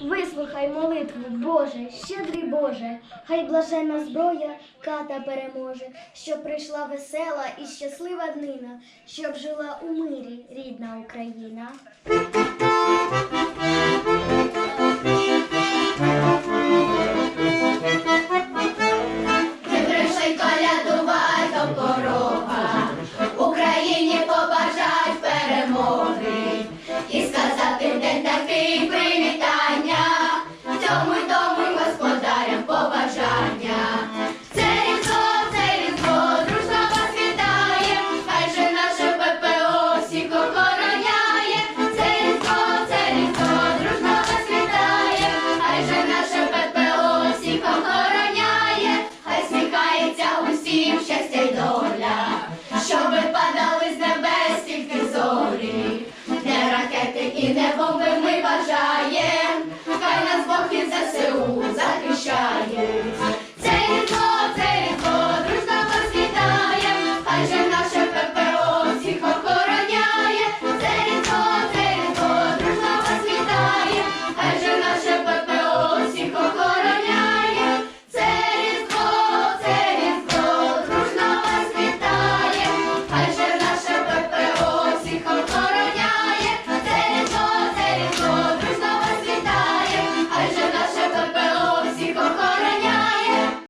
Вислухай молитву, Боже, щедрий Боже, хай блаженна зброя ката переможе, щоб прийшла весела і щаслива днина, щоб жила у мирі рідна Україна. Україні побажать перемоги і сказати.